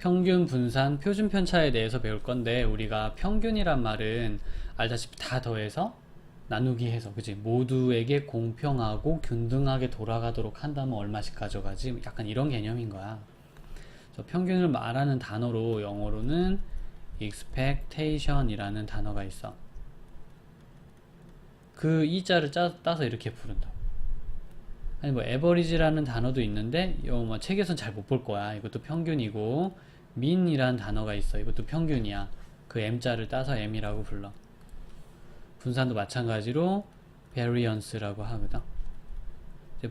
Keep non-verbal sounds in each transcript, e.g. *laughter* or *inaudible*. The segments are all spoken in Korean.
평균 분산 표준 편차에 대해서 배울 건데 우리가 평균이란 말은 알다시피 다 더해서 나누기 해서 그지 모두에게 공평하고 균등하게 돌아가도록 한다면 얼마씩 가져가지 약간 이런 개념인 거야. 평균을 말하는 단어로 영어로는 expectation이라는 단어가 있어. 그 이자를 짜, 따서 이렇게 부른다. 아니 뭐 average라는 단어도 있는데 이거 뭐 책에선 잘 못 볼 거야. 이것도 평균이고 mean이라는 단어가 있어. 이것도 평균이야. 그 m자를 따서 m이라고 불러. 분산도 마찬가지로 variance라고 하거든.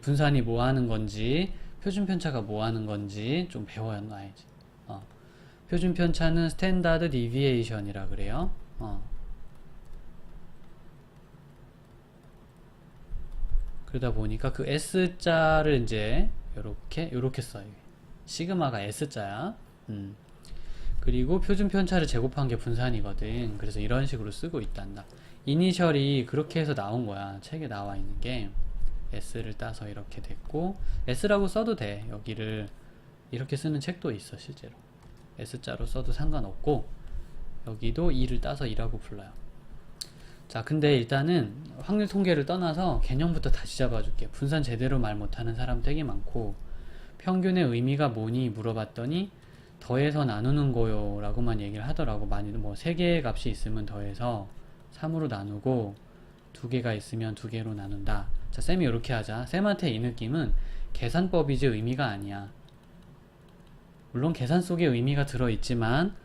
분산이 뭐 하는 건지, 표준 편차가 뭐 하는 건지 좀 배워놔야지. 어. 표준 편차는 standard deviation이라 그래요. 어. 그러다 보니까 그 S자를 이제 요렇게 요렇게 써요. 시그마가 S자야. 음. 그리고 표준 편차를 제곱한 게 분산이거든. 그래서 이런 식으로 쓰고 있단다. 이니셜이 그렇게 해서 나온 거야. 책에 나와 있는 게 S를 따서 이렇게 됐고 S라고 써도 돼. 여기를 이렇게 쓰는 책도 있어 실제로. S자로 써도 상관없고 여기도 2를 따서 2라고 불러요. 자, 근데 일단은 확률 통계를 떠나서 개념부터 다시 잡아줄게. 분산 제대로 말 못하는 사람 되게 많고, 평균의 의미가 뭐니 물어봤더니, 더해서 나누는 거요. 라고만 얘기를 하더라고. 많이, 뭐, 3개의 값이 있으면 더해서 3으로 나누고, 2개가 있으면 2개로 나눈다. 자, 쌤이 이렇게 하자. 쌤한테 이 느낌은 계산법이지 의미가 아니야. 물론 계산 속에 의미가 들어있지만,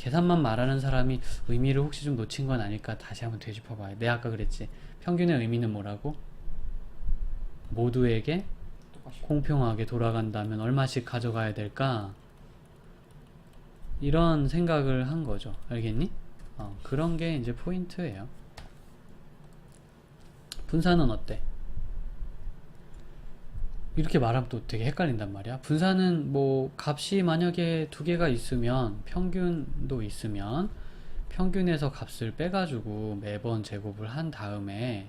계산만 말하는 사람이 의미를 혹시 좀 놓친 건 아닐까 다시 한번 되짚어 봐요. 내가 아까 그랬지. 평균의 의미는 뭐라고? 모두에게 공평하게 돌아간다면 얼마씩 가져가야 될까? 이런 생각을 한 거죠. 알겠니? 어, 그런 게 이제 포인트예요. 분산은 어때? 이렇게 말하면 또 되게 헷갈린단 말이야. 분산은 뭐 값이 만약에 두 개가 있으면 평균도 있으면 평균에서 값을 빼가지고 매번 제곱을 한 다음에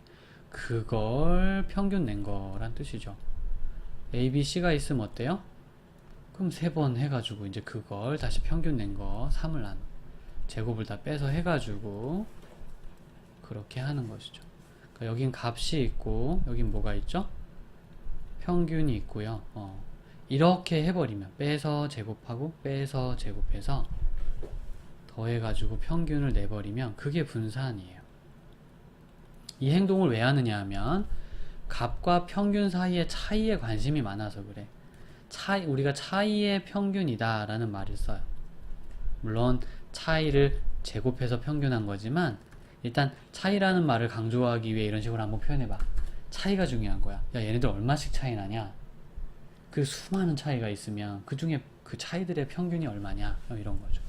그걸 평균 낸 거란 뜻이죠. A, B, C가 있으면 어때요? 그럼 세 번 해가지고 이제 그걸 다시 평균 낸 거 3을 한 제곱을 다 빼서 해가지고 그렇게 하는 것이죠. 그러니까 여긴 값이 있고 여긴 뭐가 있죠? 평균이 있고요. 어, 이렇게 해버리면 빼서 제곱하고 빼서 제곱해서 더해가지고 평균을 내버리면 그게 분산이에요. 이 행동을 왜 하느냐 하면 값과 평균 사이의 차이에 관심이 많아서 그래. 차이, 우리가 차이의 평균이다 라는 말을 써요. 물론 차이를 제곱해서 평균한 거지만 일단 차이라는 말을 강조하기 위해 이런 식으로 한번 표현해봐. 차이가 중요한 거야. 야, 얘네들 얼마씩 차이 나냐? 그 수많은 차이가 있으면 그 중에 그 차이들의 평균이 얼마냐? 어, 이런 거죠.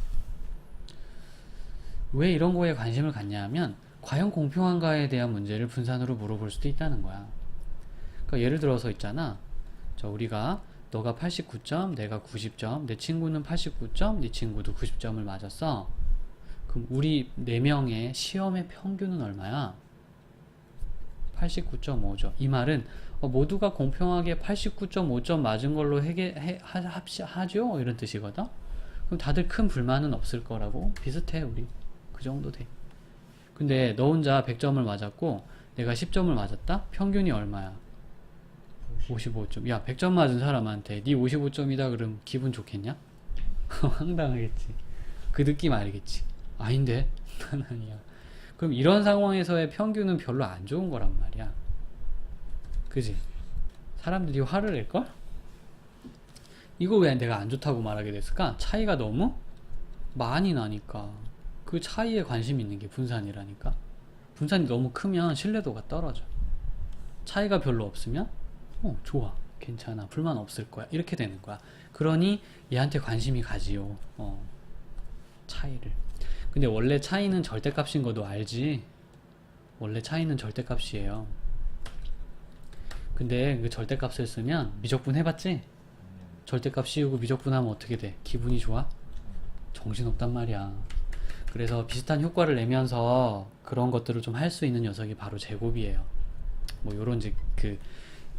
왜 이런 거에 관심을 갖냐 하면 과연 공평한가에 대한 문제를 분산으로 물어볼 수도 있다는 거야. 그러니까 예를 들어서 있잖아. 저 우리가 너가 89점, 내가 90점, 내 친구는 89점, 네 친구도 90점을 맞았어. 그럼 우리 네 명의 시험의 평균은 얼마야? 89.5죠. 이 말은 어, 모두가 공평하게 89.5점 맞은 걸로 해게 해, 하, 합시, 하죠? 이런 뜻이거든. 그럼 다들 큰 불만은 없을 거라고 비슷해 우리 그 정도 돼. 근데 너 혼자 100점을 맞았고 내가 10점을 맞았다? 평균이 얼마야? 55점. 야, 100점 맞은 사람한테 네 55점이다 그럼 기분 좋겠냐? *laughs* 황당하겠지. 그 느낌 알겠지. 아닌데? 난 *laughs* 아니야. 그럼 이런 상황에서의 평균은 별로 안 좋은 거란 말이야. 그지? 사람들이 화를 낼걸? 이거 왜 내가 안 좋다고 말하게 됐을까? 차이가 너무 많이 나니까. 그 차이에 관심 있는 게 분산이라니까. 분산이 너무 크면 신뢰도가 떨어져. 차이가 별로 없으면, 어, 좋아. 괜찮아. 불만 없을 거야. 이렇게 되는 거야. 그러니 얘한테 관심이 가지요. 어, 차이를. 근데 원래 차이는 절대값인 거도 알지? 원래 차이는 절대값이에요. 근데 그 절대값을 쓰면 미적분 해봤지? 절대값 씌우고 미적분하면 어떻게 돼? 기분이 좋아? 정신없단 말이야. 그래서 비슷한 효과를 내면서 그런 것들을 좀 할 수 있는 녀석이 바로 제곱이에요. 뭐 요런 이제 그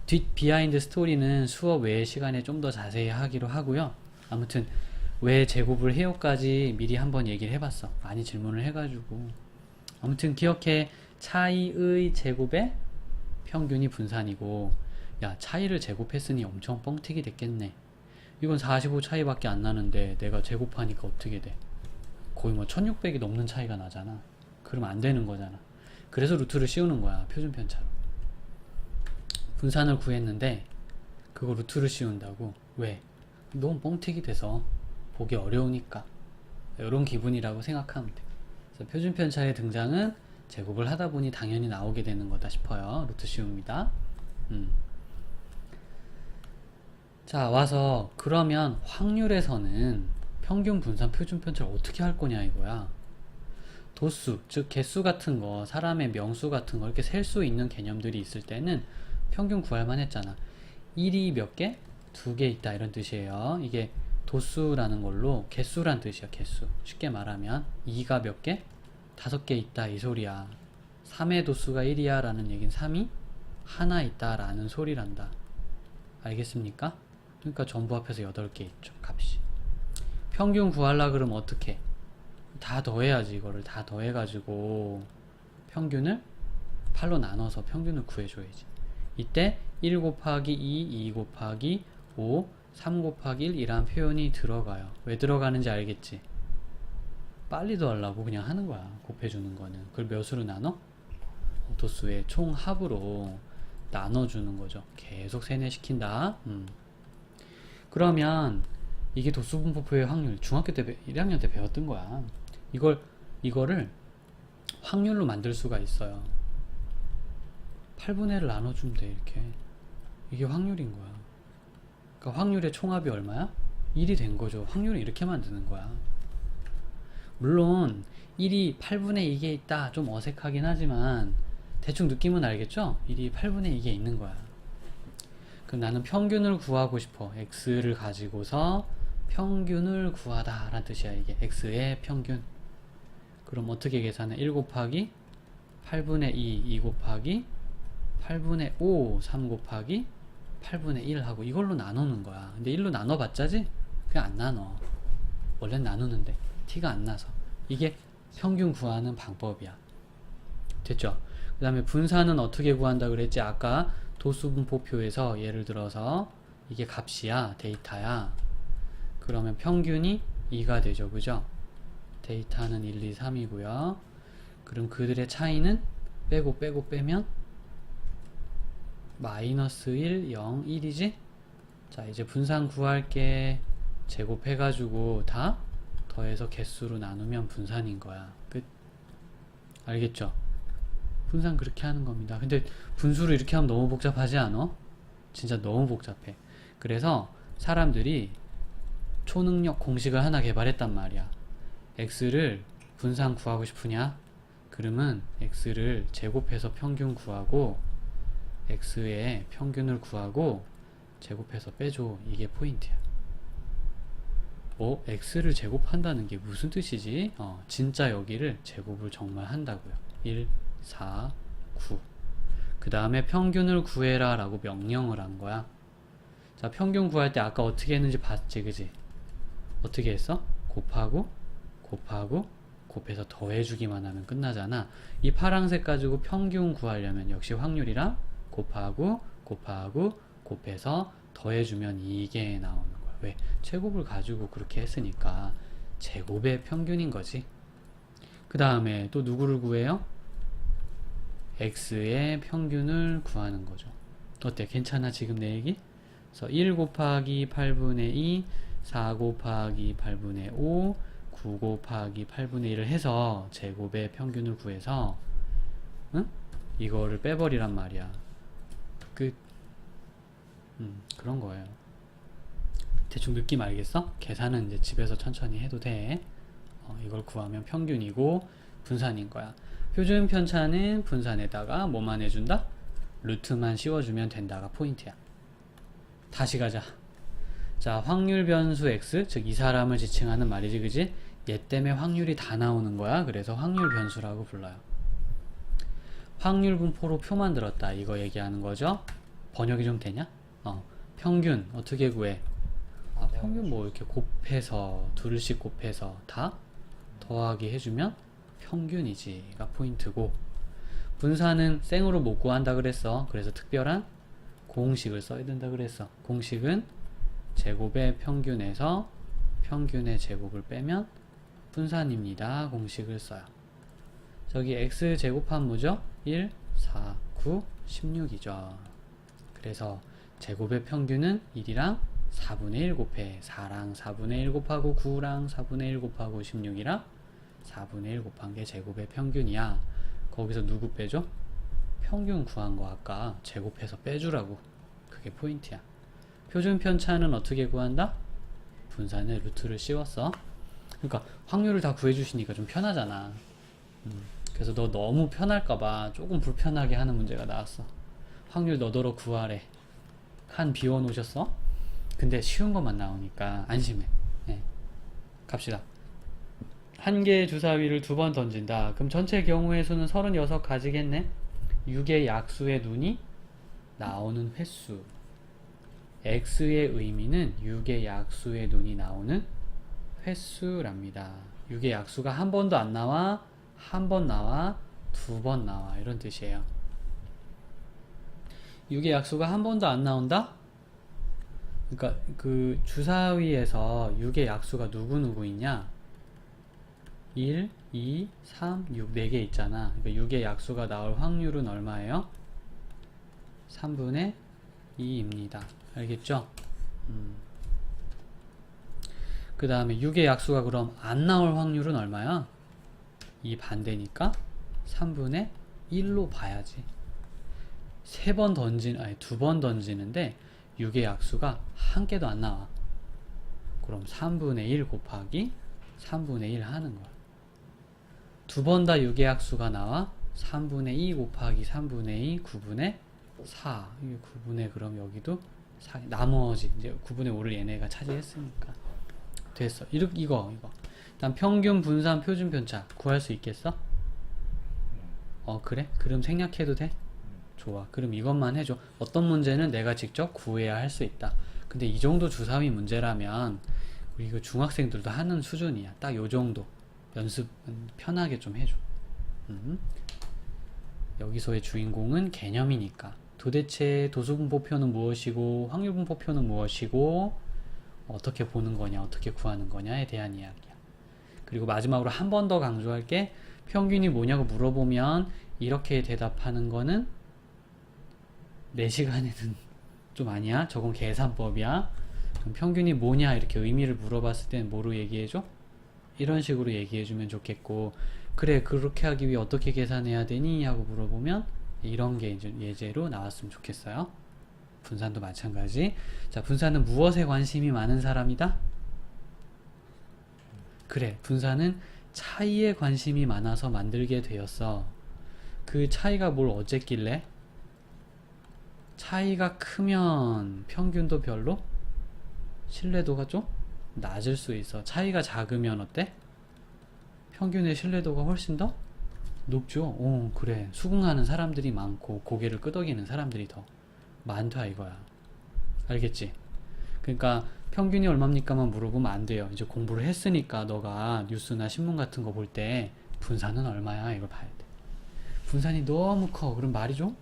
뒷 비하인드 스토리는 수업 외의 시간에 좀 더 자세히 하기로 하고요. 아무튼 왜 제곱을 해요까지 미리 한번 얘기를 해봤어. 많이 질문을 해가지고. 아무튼 기억해. 차이의 제곱의 평균이 분산이고, 야, 차이를 제곱했으니 엄청 뻥튀기 됐겠네. 이건 45 차이밖에 안 나는데 내가 제곱하니까 어떻게 돼? 거의 뭐 1600이 넘는 차이가 나잖아. 그러면 안 되는 거잖아. 그래서 루트를 씌우는 거야. 표준 편차로. 분산을 구했는데 그거 루트를 씌운다고? 왜? 너무 뻥튀기 돼서 보기 어려우니까. 이런 기분이라고 생각하면 돼. 그래서 표준 편차의 등장은 제곱을 하다 보니 당연히 나오게 되는 거다 싶어요. 루트 씌웁니다. 음. 자, 와서 그러면 확률에서는 평균 분산 표준 편차를 어떻게 할 거냐 이거야. 도수, 즉 개수 같은 거, 사람의 명수 같은 거 이렇게 셀 수 있는 개념들이 있을 때는 평균 구할만 했잖아. 1이 몇 개? 두 개 있다 이런 뜻이에요. 이게 도수라는 걸로 개수란 뜻이야, 개수. 쉽게 말하면 2가 몇 개? 다섯 개 있다 이 소리야. 3의 도수가 1이야 라는 얘기는 3이 하나 있다 라는 소리란다. 알겠습니까? 그러니까 전부 합해서 8개 있죠, 값이. 평균 구하려 그러면 어떻게? 다 더해야지 이거를 다 더해가지고 평균을 8로 나눠서 평균을 구해줘야지 이때 1 곱하기 2, 2 곱하기 5, 3 곱하기 1 이란 표현이 들어가요 왜 들어가는지 알겠지? 빨리 더하려고 그냥 하는 거야 곱해주는 거는 그걸 몇으로 나눠? 도수의 총합으로 나눠주는 거죠 계속 세뇌시킨다 음. 그러면 이게 도수분포표의 확률 중학교 때 배- 1학년 때 배웠던 거야. 이걸 이거를 확률로 만들 수가 있어요. 8분의 1을 나눠주면 돼 이렇게. 이게 확률인 거야. 그러니까 확률의 총합이 얼마야? 1이 된 거죠. 확률을 이렇게 만드는 거야. 물론 1이 8분의 2개 있다 좀 어색하긴 하지만 대충 느낌은 알겠죠? 1이 8분의 2개 있는 거야. 그럼 나는 평균을 구하고 싶어. x를 가지고서 평균을 구하다 라는 뜻이야 이게 x의 평균 그럼 어떻게 계산해 1 곱하기 8분의 2 2 곱하기 8분의 5 3 곱하기 8분의 1 하고 이걸로 나누는 거야. 근데 1로 나눠봤자지? 그냥 안 나눠. 원래 나누는데 티가 안 나서. 이게 평균 구하는 방법이야. 됐죠? 그 다음에 분산은 어떻게 구한다 그랬지? 아까 도수분포표에서 예를 들어서 이게 값이야 데이터야. 그러면 평균이 2가 되죠. 그죠? 데이터는 1, 2, 3이고요. 그럼 그들의 차이는 빼고 빼고 빼면 마이너스 1, 0, 1이지? 자, 이제 분산 구할게. 제곱해가지고 다 더해서 개수로 나누면 분산인 거야. 끝. 알겠죠? 분산 그렇게 하는 겁니다. 근데 분수를 이렇게 하면 너무 복잡하지 않아? 진짜 너무 복잡해. 그래서 사람들이 초능력 공식을 하나 개발했단 말이야. x를 분산 구하고 싶으냐? 그러면 x를 제곱해서 평균 구하고 x의 평균을 구하고 제곱해서 빼줘. 이게 포인트야. 어? x를 제곱한다는 게 무슨 뜻이지? 어, 진짜 여기를 제곱을 정말 한다고요. 1, 4, 9. 그 다음에 평균을 구해라 라고 명령을 한 거야. 자, 평균 구할 때 아까 어떻게 했는지 봤지, 그지? 어떻게 했어? 곱하고 곱하고 곱해서 더해주기만 하면 끝나잖아. 이 파란색 가지고 평균 구하려면 역시 확률이랑 곱하고 곱하고 곱해서 더해주면 이게 나오는 거야. 왜? 제곱을 가지고 그렇게 했으니까 제곱의 평균인 거지. 그 다음에 또 누구를 구해요? x의 평균을 구하는 거죠. 어때? 괜찮아? 지금 내 얘기? 그래서 1 곱하기 8분의 2 4 곱하기 8분의 5, 9 곱하기 8분의 1을 해서 제곱의 평균을 구해서 응? 이거를 빼버리란 말이야. 끝. 음, 그런 거예요. 대충 느낌 알겠어? 계산은 이제 집에서 천천히 해도 돼. 어, 이걸 구하면 평균이고 분산인 거야. 표준 편차는 분산에다가 뭐만 해준다? 루트만 씌워주면 된다가 포인트야. 다시 가자. 자, 확률 변수 x, 즉 이 사람을 지칭하는 말이지, 그지? 얘 때문에 확률이 다 나오는 거야. 그래서 확률 변수라고 불러요. 확률 분포로 표 만들었다. 이거 얘기하는 거죠. 번역이 좀 되냐? 어, 평균 어떻게 구해? 아, 내가 평균 뭐 이렇게 곱해서 둘씩 곱해서 다 더하기 해주면 평균이지가 포인트고 분산은 생으로 못 구한다 그랬어. 그래서 특별한 공식을 써야 된다 그랬어. 공식은 제곱의 평균에서 평균의 제곱을 빼면 분산입니다. 공식을 써요. 저기 x 제곱하면 뭐죠? 1, 4, 9, 16이죠. 그래서 제곱의 평균은 1이랑 4분의 1 곱해 4랑 4분의 1 곱하고 9랑 4분의 1 곱하고 16이랑 4분의 1 곱한 게 제곱의 평균이야. 거기서 누구 빼줘? 평균 구한 거 아까 제곱해서 빼주라고. 그게 포인트야. 표준 편차는 어떻게 구한다? 분산에 루트를 씌웠어. 그러니까 확률을 다 구해주시니까 좀 편하잖아. 음, 그래서 너 너무 편할까봐 조금 불편하게 하는 문제가 나왔어. 확률 너더러 구하래. 한 비워 놓으셨어? 근데 쉬운 것만 나오니까 안심해. 예. 갑시다. 한 개의 주사위를 두 번 던진다. 그럼 전체 경우의 수는 36 가지겠네? 6의 약수의 눈이 나오는 횟수. x의 의미는 6의 약수의 눈이 나오는 횟수랍니다. 6의 약수가 한 번도 안 나와, 한 번 나와, 두 번 나와. 이런 뜻이에요. 6의 약수가 한 번도 안 나온다? 그러니까 그 주사위에서 6의 약수가 누구누구 있냐? 1, 2, 3, 6, 4개 있잖아. 그러니까 6의 약수가 나올 확률은 얼마예요? 3분의 2입니다. 알겠죠? 음. 그 다음에 6의 약수가 그럼 안 나올 확률은 얼마야? 이 반대니까 3분의 1로 봐야지. 세 번 던진, 아니 두 번 던지는데 6의 약수가 한 개도 안 나와. 그럼 3분의 1 곱하기 3분의 1 하는 거야. 두 번 다 6의 약수가 나와 3분의 2 곱하기 3분의 2 9분의 4 이게 9분의 그럼 여기도 4 나머지 이제 9분의 5를 얘네가 차지했으니까 됐어 이렇 이거 이거 일단 평균 분산 표준 편차 구할 수 있겠어? 어 그래? 그럼 생략해도 돼? 좋아 그럼 이것만 해줘 어떤 문제는 내가 직접 구해야 할 수 있다 근데 이 정도 주사위 문제라면 우리 이거 중학생들도 하는 수준이야 딱 요 정도 연습 편하게 좀 해줘. 음. 여기서의 주인공은 개념이니까. 도대체 도수분포표는 무엇이고 확률분포표는 무엇이고 어떻게 보는 거냐, 어떻게 구하는 거냐에 대한 이야기야. 그리고 마지막으로 한 번 더 강조할 게 평균이 뭐냐고 물어보면 이렇게 대답하는 거는 내 시간에는 *laughs* 좀 아니야. 저건 계산법이야. 그럼 평균이 뭐냐 이렇게 의미를 물어봤을 땐 뭐로 얘기해줘? 이런 식으로 얘기해주면 좋겠고 그래 그렇게 하기 위해 어떻게 계산해야 되니 하고 물어보면 이런 게 이제 예제로 나왔으면 좋겠어요 분산도 마찬가지 자 분산은 무엇에 관심이 많은 사람이다 그래 분산은 차이에 관심이 많아서 만들게 되었어 그 차이가 뭘 어쨌길래 차이가 크면 평균도 별로 신뢰도가 좀 낮을 수 있어. 차이가 작으면 어때? 평균의 신뢰도가 훨씬 더 높죠. 오, 그래. 수긍하는 사람들이 많고 고개를 끄덕이는 사람들이 더 많다 이거야. 알겠지? 그러니까 평균이 얼마입니까만 물어보면 안 돼요. 이제 공부를 했으니까 너가 뉴스나 신문 같은 거 볼 때 분산은 얼마야 이걸 봐야 돼. 분산이 너무 커. 그럼 말이 좀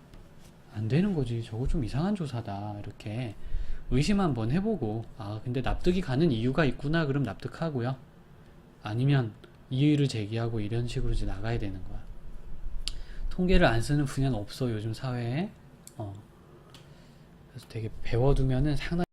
안 되는 거지. 저거 좀 이상한 조사다. 이렇게 의심 한번 해보고 아 근데 납득이 가는 이유가 있구나 그럼 납득하고요 아니면 이의를 제기하고 이런 식으로 이제 나가야 되는 거야 통계를 안 쓰는 분야는 없어 요즘 사회에 어. 그래서 되게 배워두면은 상당히